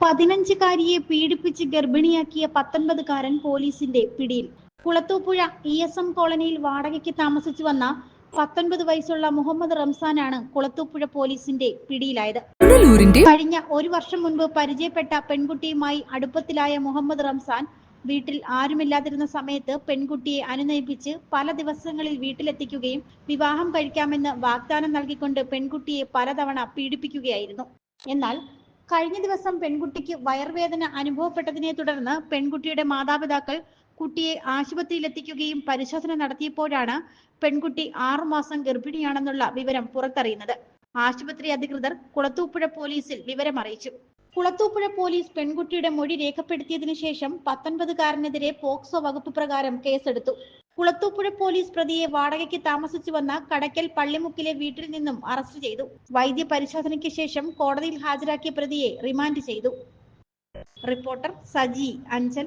പതിനഞ്ചുകാരിയെ പീഡിപ്പിച്ച് ഗർഭിണിയാക്കിയ പത്തൊൻപതുകാരൻ പോലീസിന്റെ പിടിയിൽ. കുളത്തൂപ്പുഴ ഇ എസ് എം കോളനിയിൽ വാടകയ്ക്ക് താമസിച്ചു വന്ന പത്തൊൻപത് വയസ്സുള്ള മുഹമ്മദ് റംസാനാണ് കുളത്തൂപ്പുഴ പോലീസിന്റെ പിടിയിലായത്. കഴിഞ്ഞ ഒരു വർഷം മുൻപ് പരിചയപ്പെട്ട പെൺകുട്ടിയുമായി അടുപ്പത്തിലായ മുഹമ്മദ് റംസാൻ വീട്ടിൽ ആരുമില്ലാതിരുന്ന സമയത്ത് പെൺകുട്ടിയെ അനുനയിപ്പിച്ച് പല ദിവസങ്ങളിൽ വീട്ടിലെത്തിക്കുകയും വിവാഹം കഴിക്കാമെന്ന് വാഗ്ദാനം നൽകിക്കൊണ്ട് പെൺകുട്ടിയെ പലതവണ പീഡിപ്പിക്കുകയായിരുന്നു. എന്നാൽ കഴിഞ്ഞ ദിവസം പെൺകുട്ടിക്ക് വയർവേദന അനുഭവപ്പെട്ടതിനെ തുടർന്ന് പെൺകുട്ടിയുടെ മാതാപിതാക്കൾ കുട്ടിയെ ആശുപത്രിയിലെത്തിക്കുകയും പരിശോധന നടത്തിയപ്പോഴാണ് പെൺകുട്ടി ആറുമാസം ഗർഭിണിയാണെന്നുള്ള വിവരം പുറത്തറിയുന്നത്. ആശുപത്രി അധികൃതർ കുളത്തൂപ്പുഴ പോലീസിൽ വിവരം അറിയിച്ചു. കുളത്തൂപ്പുഴ പോലീസ് പെൺകുട്ടിയുടെ മൊഴി രേഖപ്പെടുത്തിയതിനു ശേഷം പത്തൊൻപതുകാരനെതിരെ പോക്സോ വകുപ്പ് പ്രകാരം കേസെടുത്തു. കുളത്തൂപ്പുഴ പോലീസ് പ്രതിയെ വാടകയ്ക്ക് താമസിച്ചു വന്ന കടക്കൽ പള്ളിമുക്കിലെ വീട്ടിൽ നിന്നും അറസ്റ്റ് ചെയ്തു. വൈദ്യ പരിശോധനയ്ക്ക് ശേഷം കോടതിയിൽ ഹാജരാക്കിയ പ്രതിയെ റിമാൻഡ് ചെയ്തു. റിപ്പോർട്ടർ സജി അഞ്ചൽ.